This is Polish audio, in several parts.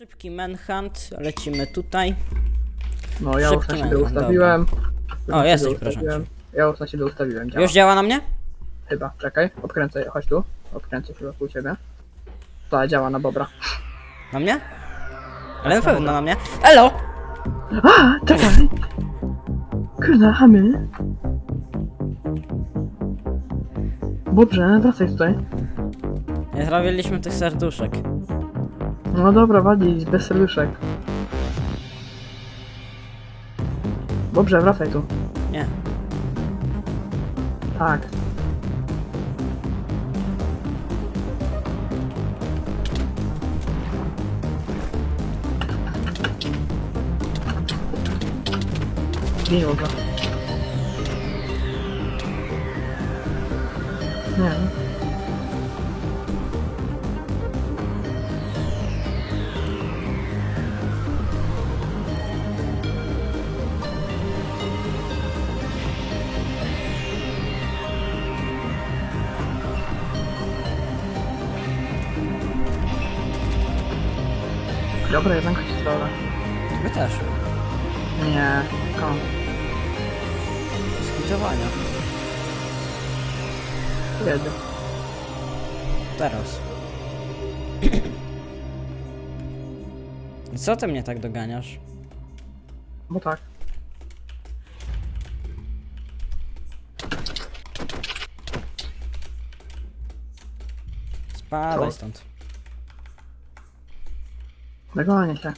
Szybki manhunt, lecimy tutaj. No ja już Szybki na siebie manhunt, ustawiłem. O, Na jesteś, siebie proszę ustawiłem. Ja już na siebie ustawiłem, działa. Już działa na mnie? Chyba, czekaj, odkręcę, chodź tu. Odkręcę się wokół ciebie. To działa na bobra. Na mnie? Ale na pewno na mnie. Elo! A, czekaj! Kurde, chamy. Dobrze, wracaj tutaj. Nie zrobiliśmy tych serduszek. No dobra, walić, bez serduszek. Dobrze, wracaj tu. Nie. Tak. Miło go. Nie. Dobra, jednak ci stole. My też. Nie, kom. Skitowania. Kiedy? Teraz. Co ty mnie tak doganiasz? Bo tak. Spadaj Co? stąd. Dogonię się.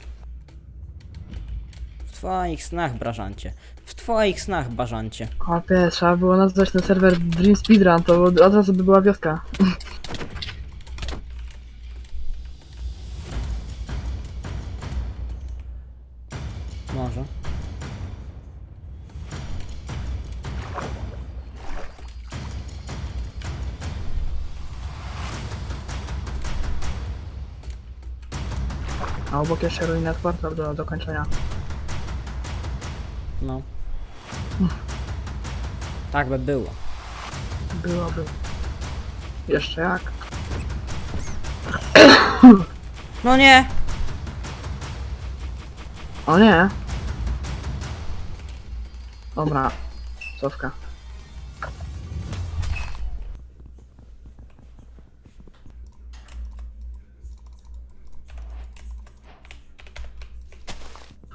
W twoich snach, brażancie. W twoich snach, bażancie. Kopie, trzeba było nazwać ten serwer Dream Speedrun, to od razu by była wioska. obok jeszcze ruinę portal do dokończenia. No. Tak by było. Byłoby. Jeszcze jak? No nie! O nie! Dobra. Cofka.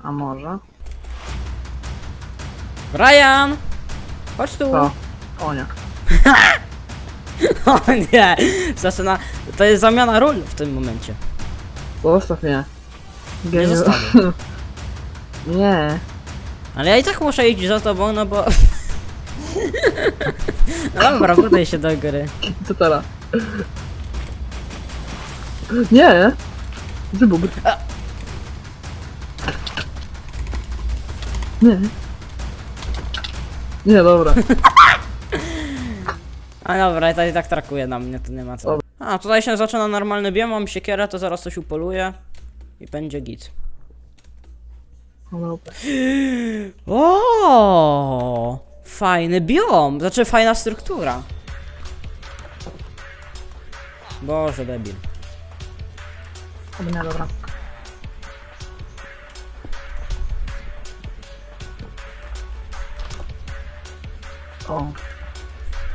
A może? Ryan! Chodź tu! Co? O nie. O nie! Zaczyna... To jest zamiana ról w tym momencie. Zostaw mnie. Nie zostawię. Nie. Ale ja i tak muszę iść za tobą, no bo... No Dobra, budaj się do góry. Co teraz? Nie! Wybuch. Nie. Nie, dobra. A dobra, to i tak trakuje na mnie, to nie ma co. A, tutaj się zaczyna normalny biom, mam siekierę, to zaraz coś upoluję. I będzie git. Dobra. O, Fajny biom! Znaczy fajna struktura. Boże, debil. Nie, dobra. O.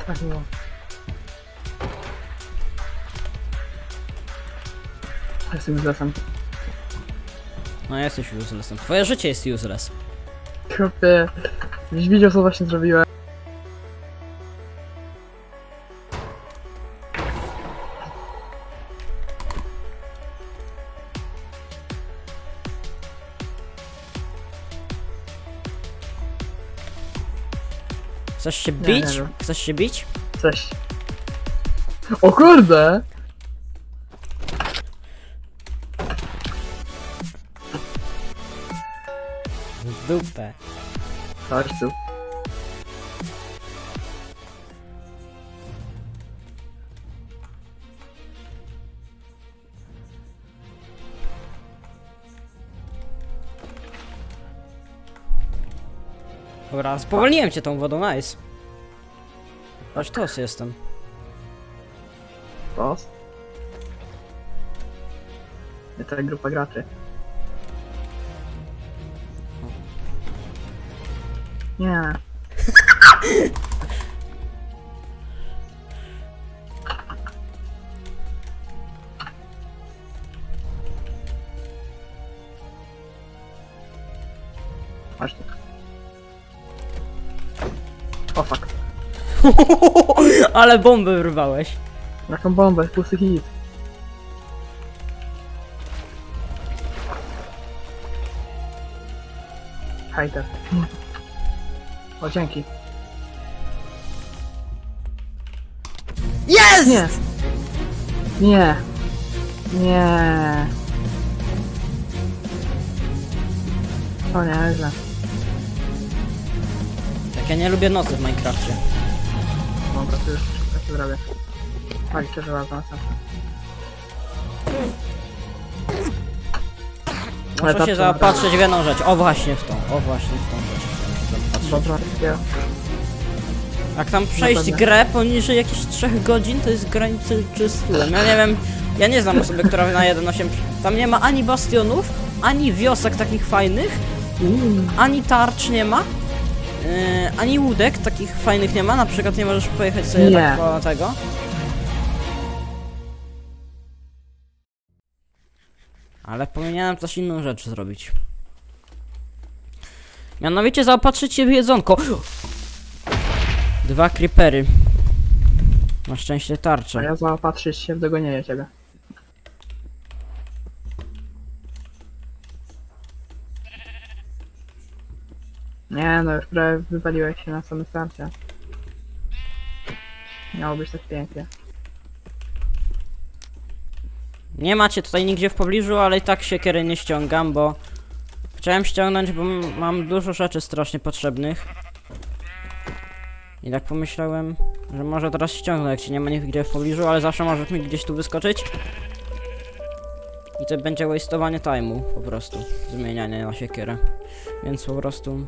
Tak miło. Jestem z lesem. No jesteś uselessem. Twoje życie jest useless. Już widział co właśnie zrobiłem. Chcesz się Nie, bić? nie wiem. Chcesz się bić? Coś. O kurde! W dupę. Chodź tu. Dobra, spowolniłem cię tą wodą, nice. Aż tos jestem. Boss. Nie ta grupa graczy. Nie. Chodź tu. O fuck. Ale bombę wyrwałeś. Jaką bombę, pusty hit. Hejter. O, dzięki. Jest! Nie! Nie! Nie! O nie, źle. Tak, ja nie lubię nocy w Minecrafcie. Dobra, to już się zrobię. Chodź, przeżyła za następne. Muszę tak się to zaopatrzyć w jedną rzecz. O właśnie w tą, o właśnie w tą rzecz. chciałem się zaopatrzyć. Dobra. Jak tam przejść pewno. grę poniżej jakichś 3 godzin, to jest granicy czy stulem. Ja nie wiem, ja nie znam osoby, która na 1.8... Tam nie ma ani bastionów, ani wiosek takich fajnych, ani tarcz nie ma, ani łódek takich fajnych nie ma. Na przykład nie możesz pojechać sobie Nie. tak po tego. Ale powinienem też inną rzecz zrobić. Mianowicie zaopatrzyć się w jedzonko. Dwa creepery. Na szczęście a tarcze. ja zaopatrzyć się w dogonienie ciebie. Nie no, już prawie wypaliłeś się na samym starcie. Miało być tak pięknie. Nie macie tutaj nigdzie w pobliżu, ale i tak siekiery nie ściągam, bo chciałem ściągnąć, bo mam dużo rzeczy strasznie potrzebnych. I tak pomyślałem, że może teraz ściągnę, jak się nie ma nigdzie w pobliżu, ale zawsze możesz mi gdzieś tu wyskoczyć. I to będzie wasteowanie time'u, po prostu, zmienianie na siekierę. Więc po prostu...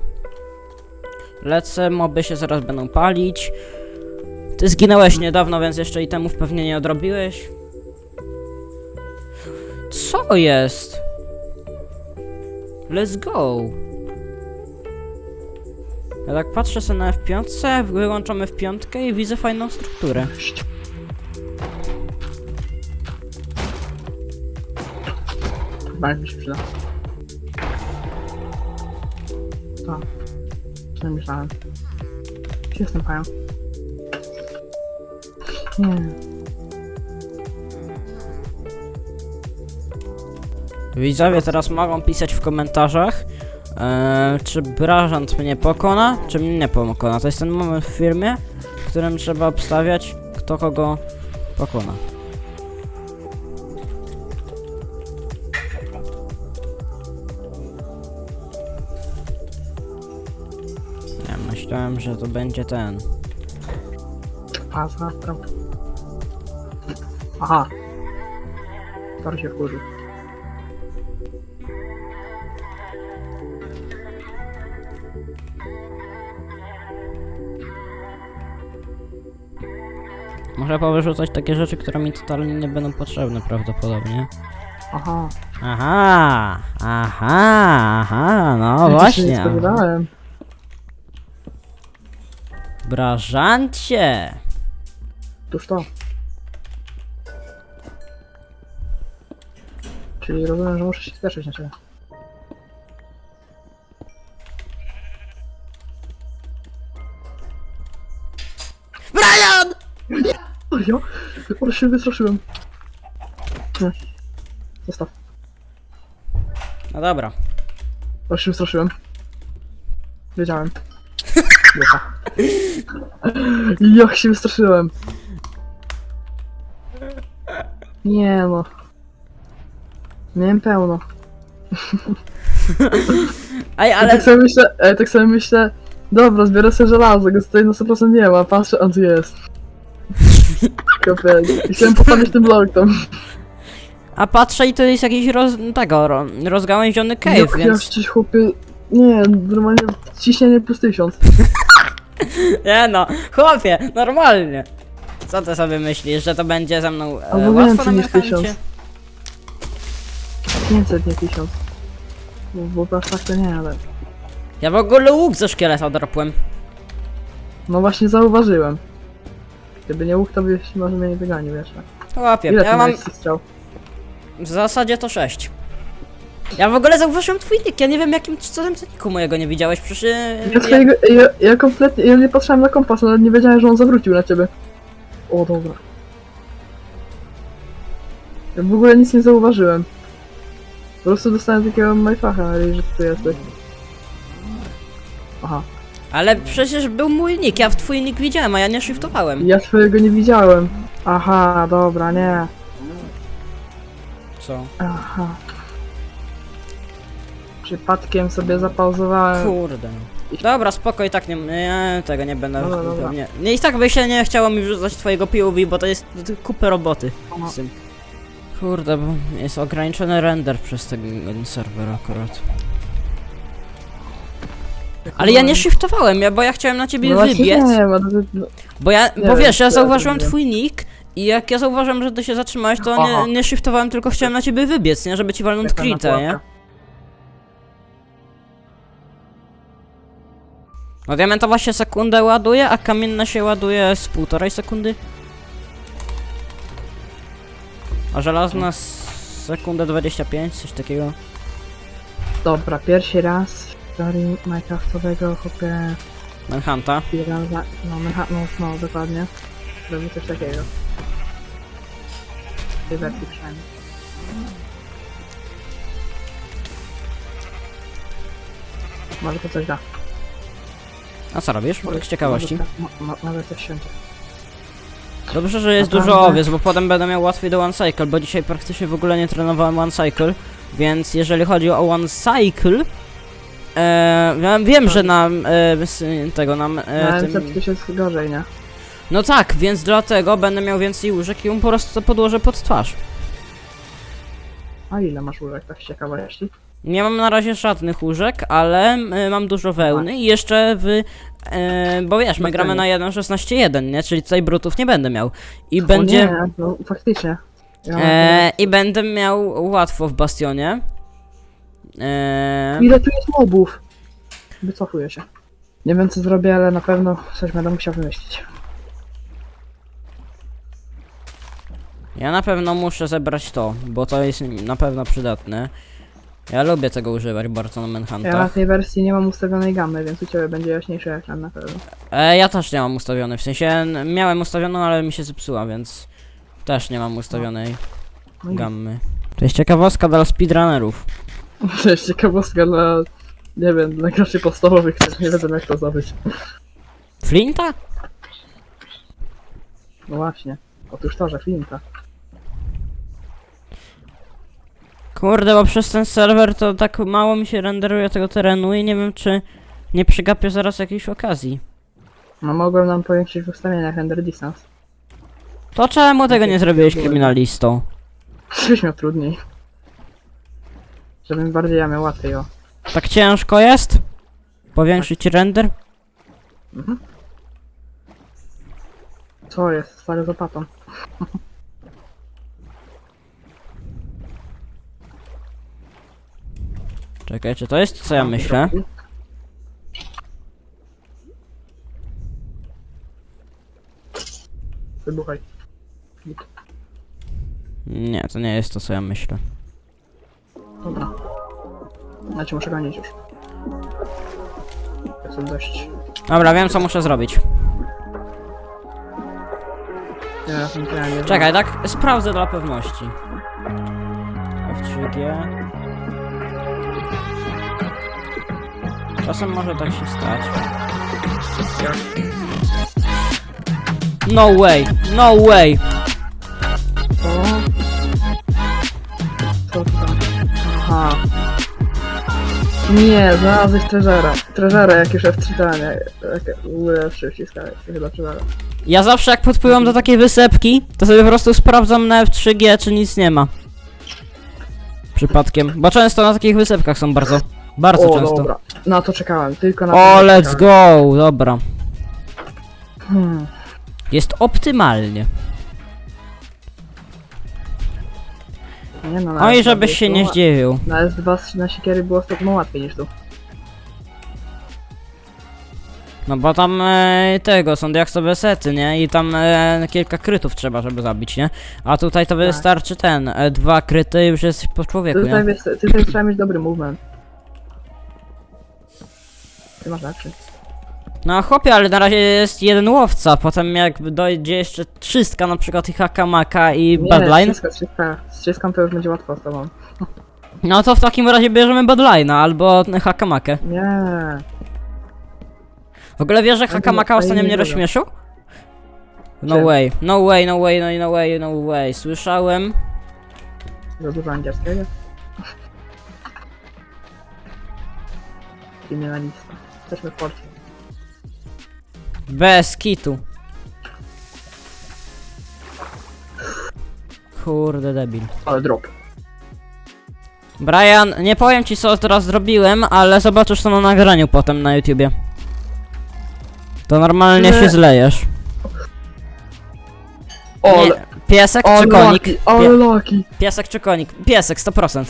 Lecę, moby się zaraz będą palić. Ty zginąłeś niedawno, więc jeszcze itemów pewnie nie odrobiłeś. Co jest? Let's go. Ja tak patrzę sobie na F5, wyłączamy F5 i widzę fajną strukturę. Chyba mi się przyda. Co? Myślałem? Pają? Nie. Widzowie teraz mogą pisać w komentarzach, e, czy Brażant mnie pokona, czy mnie nie pokona. To jest ten moment w firmie, w którym trzeba obstawiać, kto kogo pokona. Myślałem, że to będzie ten. A, za prawo. Aha. Tor się wkurzył. Muszę powyrzucać takie rzeczy, które mi totalnie nie będą potrzebne prawdopodobnie. Aha. Aha, aha, aha, no Ja się nie właśnie. spodziewałem. Brażancie! Tuż to. Czyli rozumiem, że muszę się spieszyć na ciebie. Brian! Serio? Ale się wystraszyłem. Nie. Zostaw. No dobra. Ale się wystraszyłem. Wiedziałem. Ducha. Jak się wystraszyłem. Nie no. Miałem pełno. Ej, Ale... ale Tak sobie myślę, e, tak sobie myślę, dobra, zbiorę sobie żelazo, go tutaj na 100% nie ma, patrzę, on tu jest. Kopie, chciałem popadać ten blok tam. A patrzę i to jest jakiś roz... tego, ro, rozgałęziony cave, Jak ja więc... gdzieś chłopie, nie, normalnie ciśnienie plus 1000. Nie no, chłopie, normalnie. Co ty sobie myślisz, że to będzie ze mną e, Albo łatwo na mechancie? tysiąc. 500, nie 1000. Bo, bo tak to nie, ale... Ja w ogóle łuk ze szkieleta dropłem. No właśnie zauważyłem. Gdyby nie łuk, to byś może mnie nie wyganił jeszcze. Łapie, Ile ja ty mam miałeś strzał? w zasadzie to 6. Ja w ogóle zauważyłem twój nick, ja nie wiem jakim cudem ty niku mojego nie widziałeś, przecież... y, Ja, Ja, swojego, ja, ja kompletnie, ja nie patrzyłem na kompas, nawet nie wiedziałem, że on zawrócił na ciebie. O, dobra. Ja w ogóle nic nie zauważyłem. Po prostu dostałem takiego majfacha, ale że ty tu jesteś. Aha. ale przecież był mój nick, ja w twój nick widziałem, a ja nie shiftowałem. Ja swojego nie widziałem. Aha, dobra, nie. Co? Aha. Przypadkiem sobie zapauzowałem. Kurde. Dobra, spoko, i tak nie, nie tego nie będę. Dobra, dobra. Nie, nie, I tak by się nie chciało mi wrzucać twojego POV, bo to jest kupę roboty Aha. z tym. Kurde, bo jest ograniczony render przez ten serwer akurat. Ale ja nie shiftowałem, ja, bo ja chciałem na ciebie No właśnie wybiec. Nie, bo to, no, Bo ja, Nie bo wiem, wiesz, ja co ja zauważyłem zrobiłem. twój nick i jak ja zauważyłem, że ty się zatrzymałeś, to Aha. nie, nie shiftowałem, tylko chciałem na ciebie wybiec, nie? Żeby ci walnąć taka critę, nie? No diamentowa się sekundę ładuje, a kamienna się ładuje z półtorej sekundy. A żelazna z sekundę 25, coś takiego. Dobra, pierwszy raz w historii Minecraftowego chłopie Manhunta. no, mecha- no, no, dokładnie. Robi coś takiego. W tej wersji przynajmniej. Może to coś da. A co robisz? Tak z ciekawości. Może coś siądzie. Dobrze, że jest Naprawdę? dużo owiec, bo potem będę miał łatwiej do one cycle, bo dzisiaj praktycznie w ogóle nie trenowałem one cycle, więc jeżeli chodzi o one cycle, e, ja wiem, że na e, tego nam e, Na tym, jest gorzej, nie? No tak, więc dlatego będę miał więcej łóżek i mu po prostu podłożę pod twarz. A ile masz łóżek, tak z ciekawości? Nie mam na razie żadnych łóżek, ale e, mam dużo wełny i jeszcze w. E, bo wiesz, my Bastionie. gramy na 1.16.1, nie? Czyli tutaj brutów nie będę miał. I O będzie. nie, no faktycznie. Ja E, I będę miał łatwo w bastionie. E, Ile tu jest mobów? Wycofuję się. Nie wiem co zrobię, ale na pewno coś będę musiał wymyślić. ja na pewno muszę zebrać to, bo to jest na pewno przydatne. Ja lubię tego używać bardzo na Ja na Manhuntach. tej wersji nie mam ustawionej gamy, więc u ciebie będzie jaśniejszy ekran na pewno. E, ja też nie mam ustawiony, w sensie n- miałem ustawioną, ale mi się zepsuła, więc też nie mam ustawionej No i gammy. To jest ciekawostka dla speedrunnerów. to jest ciekawostka dla, nie wiem, dla graczy podstawowych, którzy nie wiedzą jak to zdobyć. Flinta? No właśnie. Otóż to, że Flinta. Kurde, bo przez ten serwer to tak mało mi się renderuje tego terenu i nie wiem czy nie przegapię zaraz jakiejś okazji. No mogłem nam powiększyć w ustawieniach render distance. To czemu tego nie zrobiłeś kryminalistą? Żebyś miał trudniej. Żebym bardziej ja miał łatwiej, o. Tak ciężko jest? Powiększyć render? Co jest? Stary Czekaj, czy to jest co ja myślę? Wybuchaj. Nie, to nie jest to co ja myślę. Dobra. Ja cię muszę gonić już. Jestem dość... Dobra, wiem co muszę zrobić. Ja tym nie Czekaj, tak? Sprawdzę dla pewności. F3G. Czasem może tak się stać. No way, no way. Aha. Nie, znalazłeś treżera. Treżera, jak już F3 ten, jak w ogóle F3 wciskałeś, to chyba treżera. Ja zawsze jak podpływam do takiej wysepki, to sobie po prostu sprawdzam na F3G, czy nic nie ma. Przypadkiem. Bo często na takich wysepkach są bardzo, bardzo o, często. dobra. Na to czekałem, tylko na O, let's czekałem. go, dobra. Hmm. Jest optymalnie. Nie no, na Oj, S2 żebyś było się nie zdziwił. Na S2 na siekiery było stopno łatwiej niż tu. No bo tam e, tego są diaksowe sety, nie? I tam e, kilka krytów trzeba, żeby zabić, nie? A tutaj to Tak. wystarczy ten, e, dwa kryty i już jesteś po człowieku, Tutaj, nie? wiesz, tutaj trzeba mieć dobry movement. Ty masz lepszy. No chłopie, ale na razie jest jeden łowca, potem jak dojdzie jeszcze trzystka na przykład i hakamaka i Nie, badline, z wszystko, z wszystką to już będzie łatwo z tobą. no to w takim razie bierzemy badline'a albo hakamakę. Nie. W ogóle wiesz, że hakamaka ostatnio mnie rozśmieszył? No Czym? way, no way, no way, no, no way, no way, słyszałem. Za dużo angielskiego. Kryminalista. Jesteśmy w Polsce. Bez kitu. Kurde debil. Ale drop. Brian, nie powiem ci co teraz zrobiłem, ale zobaczysz to na nagraniu potem na YouTubie. To normalnie Nie. się zlejesz. O, Nie, piesek ale czy konik? lucky, Pie lucky, piesek czy konik? Piesek, 100%.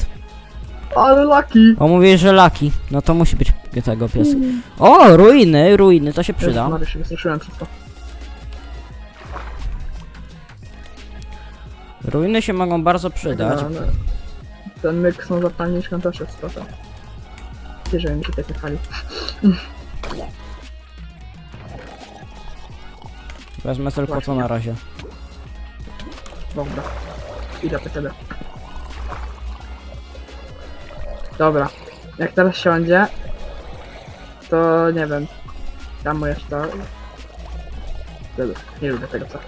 Ale lucky. O, mówisz, że laki. No to musi być tego piesek. O, ruiny, ruiny, to się przyda. Jezus Maria, się wystraszyłem. Ruiny się mogą bardzo przydać. No, no. Ten myk są zapalniczką też jest spoko. Mi się tak chwali. Wezmę tylko to na razie. Dobra. Idę po ciebie. Dobra. Jak teraz siądzie, to nie wiem. Tamujesz to. Nie lubię tego co.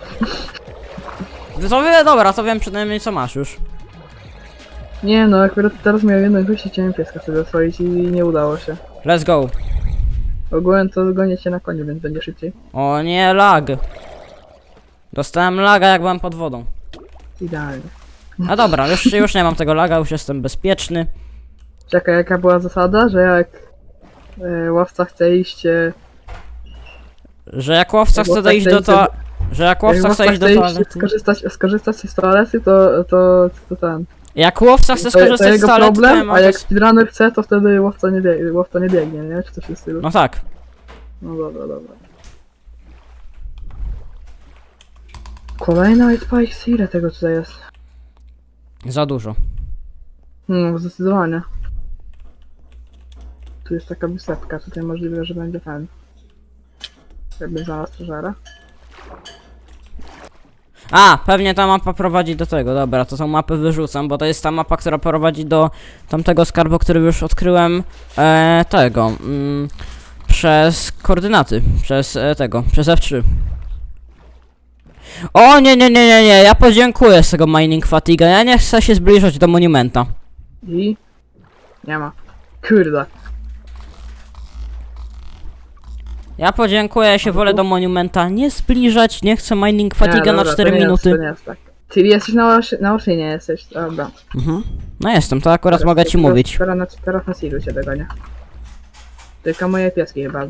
To wie, dobra, to wiem przynajmniej co masz już. Nie no, akurat teraz miałem jedną gości, chciałem pieska sobie oswoić i nie udało się. Let's go. Ogółem to gonię cię na koniu, więc będzie szybciej. O nie, lag. Dostałem laga jak byłem pod wodą. Idealnie. A dobra, już, już nie mam tego laga, już jestem bezpieczny. Czekaj, jaka była zasada, że jak e, łowca chce iść... E, Że jak łowca Jak chce łowca dojść chce do iść to... Że jak jak łowca chce iść do toalety... skorzystać, skorzystać z toalety, to, to, to ten... Jak łowca chce To, to skorzystać z jego toalety, to problem, a jak speedrunner chce, to wtedy łowca nie, biegnie, łowca nie biegnie, nie? Czy coś w tym stylu. No tak. No dobra, dobra. Kolejna White Pikes, ile tego tutaj jest? Za dużo. No, zdecydowanie. Tu jest taka wysepka, tutaj możliwe, że będzie ten. Jakby znalazł strażera. A, pewnie ta mapa prowadzi do tego, dobra, to tą mapę wyrzucam, bo to jest ta mapa, która prowadzi do tamtego skarbu, który już odkryłem e, tego, mm, przez koordynaty, przez e, tego, przez F3. O nie, nie, nie, nie, nie, ja podziękuję z tego mining fatiga, ja nie chcę się zbliżać do monumenta. I... Nie ma. Kurde. Ja podziękuję, ja się wolę do monumenta nie zbliżać, nie chcę mining fatiga nie, na dobra, 4 to nie minuty. Jest, to nie jest tak. Czyli jesteś na, osi- na oszynie, jesteś, dobra. Mhm. No jestem, to akurat mogę ci teraz- mówić. Teraz na, teraz na Silu się dogonię. Tylko moje pieski chyba.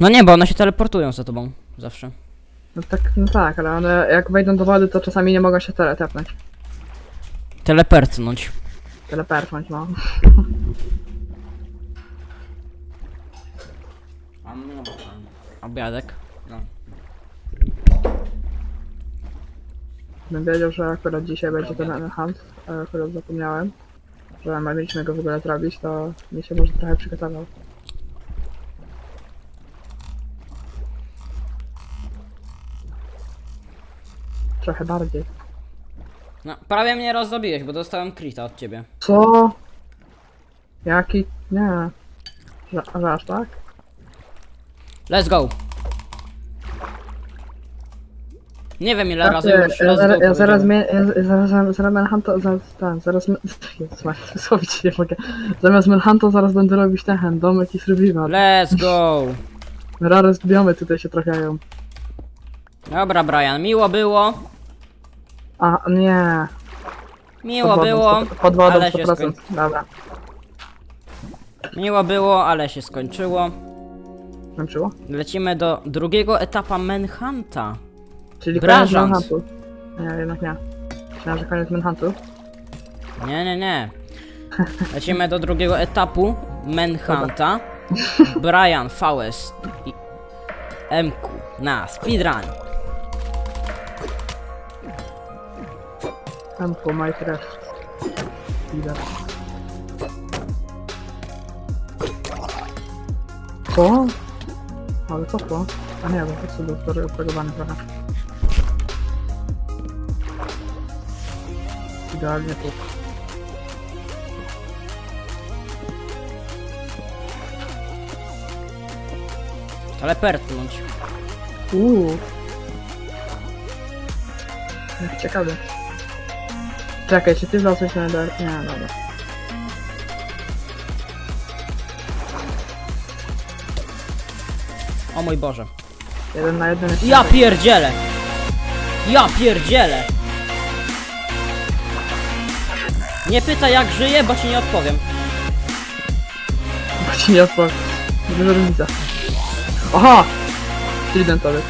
No nie, bo one się teleportują za tobą, zawsze. No tak, no tak, ale one jak wejdą do wody, to czasami nie mogą się tele tepnąć. Telepertnąć. Telepertnąć, no. Obiadek. No. Bym wiedział, że akurat dzisiaj będzie ten hunt, ale akurat zapomniałem, że ma- mieliśmy go w ogóle zrobić, to mi się może trochę przygotował. Trochę bardziej. no. Prawie mnie rozdobiłeś, bo dostałem krita od ciebie. Co? Jaki? Nie. Że, że aż tak? Let's go. Nie wiem ile Tak, razy już ja, let's zaraz, go ja zaraz, ja, zaraz, zaraz, zaraz Manhunta, zaraz, ten, zaraz, wysłowić nie mogę. Zamiast Manhunta zaraz będę robić ten domek i survival. Let's go. Rare biomy tutaj się trafiają. Dobra Brian, miło było. A, nie. Miło wodą było. 100%, Pod wodą ale się 100%. Dobra. Miło było, ale się skończyło. Lecimy do drugiego etapa Manhunta. Czyli koniec Manhuntu. Nie, jednak nie. Myślałem, że koniec Manhuntu. Nie, nie, nie. Lecimy do drugiego etapu Manhunta. Brian VS i MQ na speedrun. Tam po Minecraft. Widać. Co? Ale to? A nie, bo to był upregowany trochę. Idealnie tu. Ale pertnąć. Uuu. Ciekawe. Czekaj, czy ty wlazłeś na dar... Nie, dobra. O mój Boże. Jeden na jeden jest... Ja pierdzielę! Ja pierdzielę! Nie pytaj jak żyję, bo ci nie odpowiem. Bo ci nie odpowiem. Duża różnica. Aha! Tridentowy.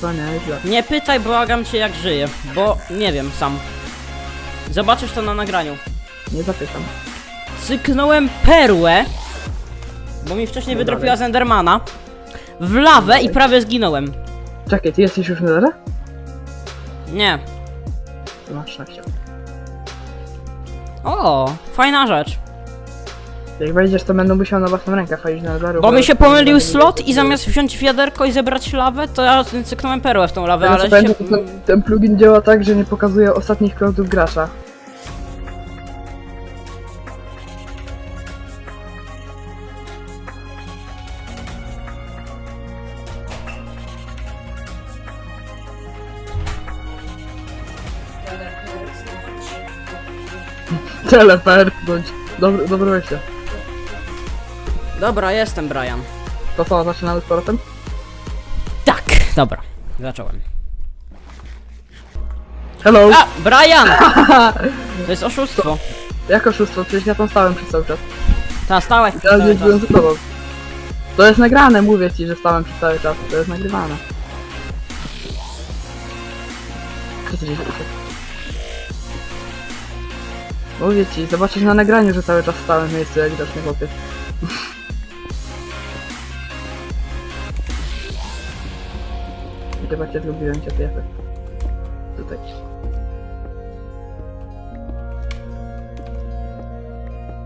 To nie, źle. Nie pytaj, błagam cię jak żyję, bo nie wiem sam. Zobaczysz to na nagraniu. Nie zapytam. Cyknąłem perłę, bo mi wcześniej No wydropiła z Endermana, w lawę i prawie zginąłem. Czekaj, ty jesteś już na darze? Nie. To masz szczęście. O, fajna rzecz. Jak wejdziesz, to będą musiał na własną rękę wchodzić na daru. Bo mi się pomylił slot i zamiast wziąć wiaderko i zebrać lawę, to ja cyknąłem perłę w tą lawę, Ale się... ten, plugin działa tak, że nie pokazuje ostatnich kroków gracza. Telepert, bądź. Dobry, dobry wejście. Dobra, jestem Brian. To co, zaczynamy z powrotem? Tak, dobra. Zacząłem. Hello! A, Brian! To jest oszustwo. Jak oszustwo? Przecież ja tam stałem przez cały czas. Ta, stałeś Ja nie cały byłem czas. za tobą. To jest nagrane, mówię ci, że stałem przez cały czas. To jest nagrywane. Co ty dzieje? Mówię ci, zobaczysz na nagraniu, że cały czas stałem w miejscu, jak widocznie chłopiec. Chyba cię zgubiłem cię, ty Tutaj.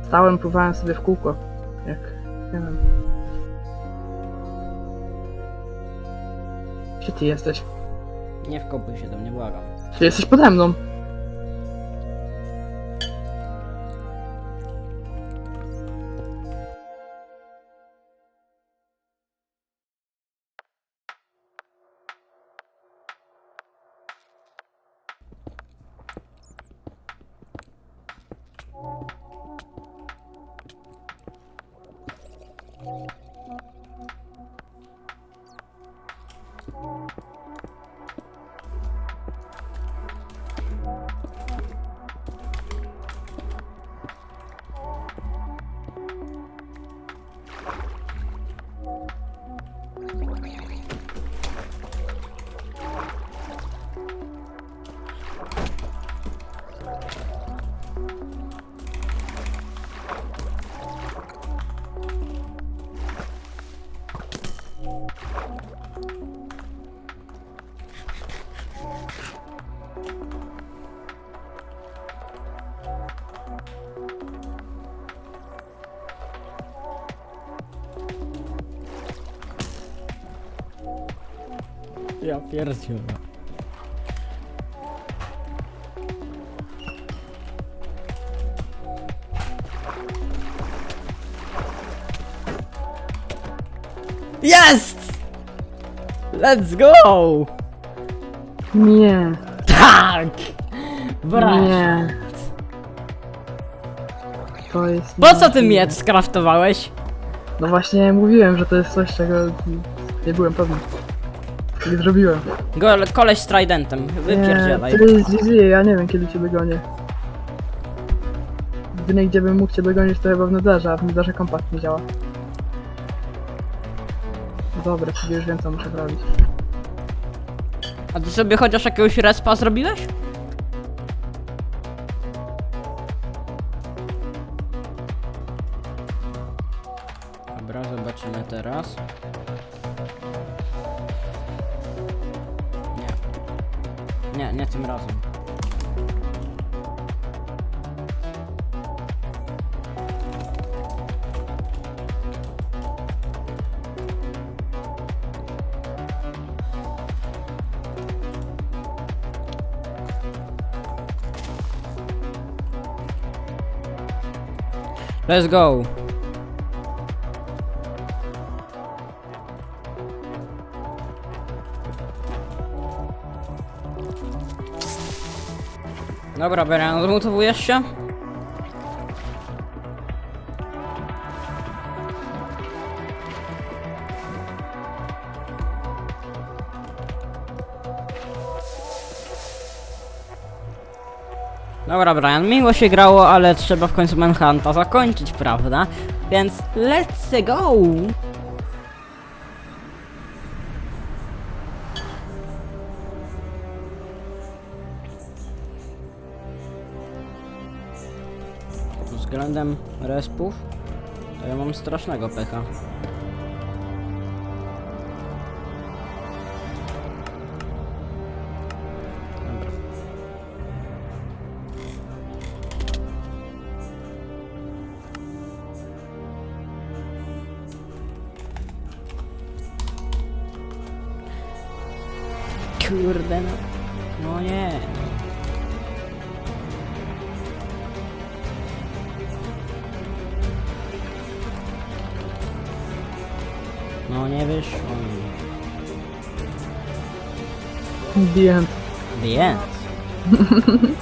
Stałem, pływałem sobie w kółko. Jak, nie wiem. Gdzie ty jesteś? Nie wkopuj się do mnie, błagam. Ty jesteś pode mną. Ja pierdzielę. Jest! Let's go! Nie, Tak! Brawo! nie. To jest... Po co ty miecz skraftowałeś? No właśnie mówiłem, że to jest coś, czego nie byłem pewny. Nie zrobiłem. Go, koleś z tridentem, Nie, wypierdzielaj. ty jest GG, ja nie wiem kiedy cię dogonię. Jedynie gdzie bym mógł cię dogonić to chyba w Netherze, a w Netherze kompakt nie działa. Dobra, czyli już wiem co muszę zrobić. A ty sobie chociaż jakiegoś respa zrobiłeś? Let's go! Dobra, Berian, zmutowujesz się? Dobra, Brian, miło się grało, ale trzeba w końcu Manhunta zakończyć, prawda? Więc let's go! Względem respów, to ja mam strasznego pecha. Kurde no. No nie. No nie wyszło mi. The end. The end.